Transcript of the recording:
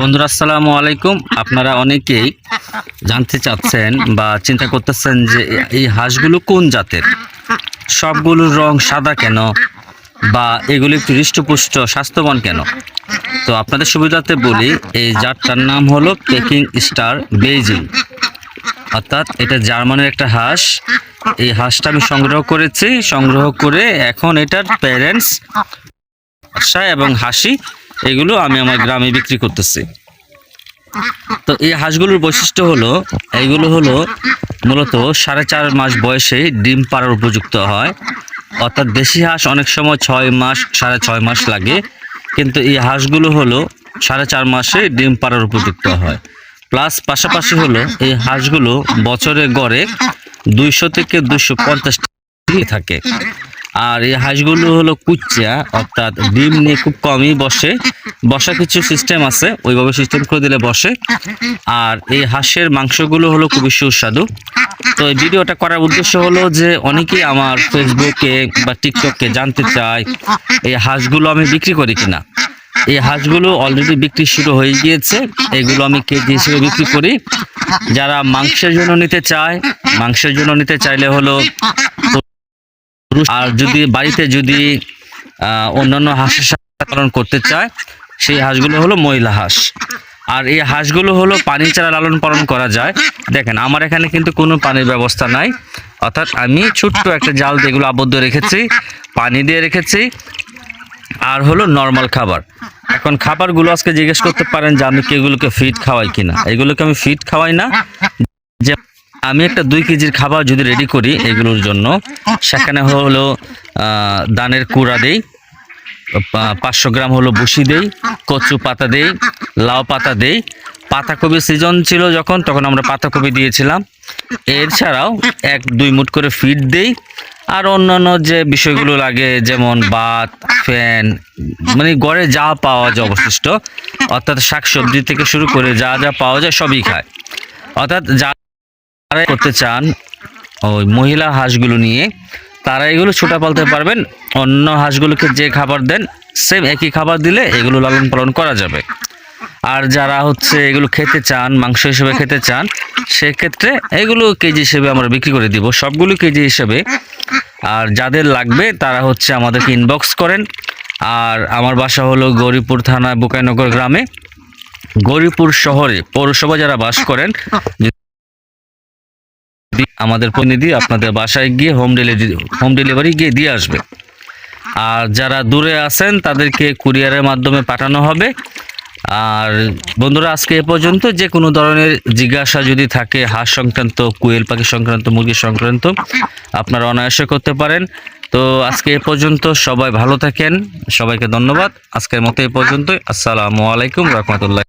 বন্ধুরা, আসসালামু আলাইকুম। আপনারা অনেকেই জানতে চাচ্ছেন বা চিন্তা করতেছেন যে এই হাঁসগুলো কোন জাতের? সবগুলোর রং সাদা কেন? বা এগুলি একটু হৃষ্টপুষ্ট, স্বাস্থ্যবান কেন? তো আপনাদের সুবিধাতে বলি, এই জাতটার নাম হলো পেকিং স্টার বেইজিং অর্থাৎ এটা জার্মানের একটা হাঁস। এই হাঁসটা আমি সংগ্রহ করেছি। সংগ্রহ করে এখন এটার প্যারেন্টস আশা এবং হাসি এগুলো আমি আমার গ্রামে বিক্রি করতেছি। তো এই হাঁসগুলোর বৈশিষ্ট্য হলো, এইগুলো হলো মূলত সাড়ে চার মাস বয়সে ডিম পাড়ার উপযুক্ত হয়। অর্থাৎ দেশি হাঁস অনেক সময় ছয় মাস, সাড়ে ছয় মাস লাগে। কিন্তু এই হাঁসগুলো হলো সাড়ে চার মাসে ডিম পাড়ার উপযুক্ত হয়। প্লাস পাশাপাশি হলো এই হাঁসগুলো বছরে গড়ে দুইশো থেকে দুইশো পঞ্চাশ থাকে। আর এই হাঁসগুলো হলো কুচ্চা, অর্থাৎ ডিম নিয়ে খুব কমই বসে। বসা কিছু সিস্টেম আছে, ওইভাবে সিস্টেম করে দিলে বসে। আর এই হাঁসের মাংসগুলো হলো খুবই সুস্বাদু। তো এই ভিডিওটা করার উদ্দেশ্য হলো যে অনেকেই আমার ফেসবুকে বা টিকটকে জানতে চায়, এই হাঁসগুলো আমি বিক্রি করি কিনা? এই হাঁসগুলো অলরেডি বিক্রি শুরু হয়ে গিয়েছে, এগুলো আমি কেজি হিসেবে বিক্রি করি। যারা মাংসের জন্য নিতে চায়, মাংসের জন্য নিতে চাইলে হলো আর যদি বাড়িতে যদি অন্যান্য হাঁসের সাথে পালন করতে চায়, সেই হাঁসগুলো হলো মহিলা হাঁস। আর এই হাঁসগুলো হলো পানি ছাড়া লালন পালন করা যায়। দেখেন, আমার এখানে কিন্তু কোনো পানির ব্যবস্থা নাই। অর্থাৎ আমি ছোট্ট একটা জাল দিয়ে এগুলো আবদ্ধ রেখেছি, পানি দিয়ে রেখেছি, আর হলো নর্মাল খাবার। এখন খাবারগুলো আজকে জিজ্ঞেস করতে পারেন যে আমি কি এগুলোকে ফিট খাওয়াই কিনা? এগুলোকে আমি ফিট খাওয়াই না। যে আমি একটা দুই কেজির খাবার যদি রেডি করি এগুলোর জন্য, সেখানে হলো দানের কুড়া দেই পাঁচশো গ্রাম হলো বসি দেই, কচু পাতা দেই, লাউ পাতা দেই। পাতাকপি সিজন ছিল যখন, তখন আমরা পাতাকপি দিয়েছিলাম। এছাড়াও এক, দুই মুট করে ফিড দেই। আর অন্যান্য যে বিষয়গুলো লাগে, যেমন বাত ফ্যান মানে গড়ে যা পাওয়া যায় অবশিষ্ট, অর্থাৎ শাকসবজি থেকে শুরু করে যা যা পাওয়া যায় সবই খায়। অর্থাৎ যারা করতে চান ওই মহিলা হাঁসগুলো নিয়ে তারা এগুলো ছোটা পালতে পারবেন, অন্য হাঁসগুলোকে যে খাবার দেন সেম একই খাবার দিলে এগুলো লালন পালন করা যাবে। আর যারা হচ্ছে এগুলো খেতে চান, মাংস হিসেবে খেতে চান, সেক্ষেত্রে এগুলো কেজি হিসেবে আমরা বিক্রি করে দিব, সবগুলো কেজি হিসেবে। আর যাদের লাগবে, তারা হচ্ছে আমাদেরকে ইনবক্স করেন। আর আমার বাসা হলো গৌরীপুর থানা, বুকাইনগর গ্রামে। গৌরীপুর শহরে পৌরসভা যারা বাস করেন যদি আমাদের প্রতিনিধি আপনাদের বাসায় গিয়ে হোম ডেলিভারি হোম ডেলিভারি গিয়ে দিয়ে আসবে। আর যারা দূরে আছেন, তাদেরকে কুরিয়ারের মাধ্যমে পাঠানো হবে। আর বন্ধুরা, আজকে এ পর্যন্ত যে কোনো ধরনের জিজ্ঞাসা যদি থাকে, হাঁস সংক্রান্ত, কুয়েল পাখি সংক্রান্ত, মুরগি সংক্রান্ত, আপনারা অনায়াসে করতে পারেন। তো আজকে এ পর্যন্ত সবাই ভালো থাকেন। সবাইকে ধন্যবাদ। আজকের মতো এ পর্যন্তই। আসসালামু আলাইকুম রহমতুল্লাহ।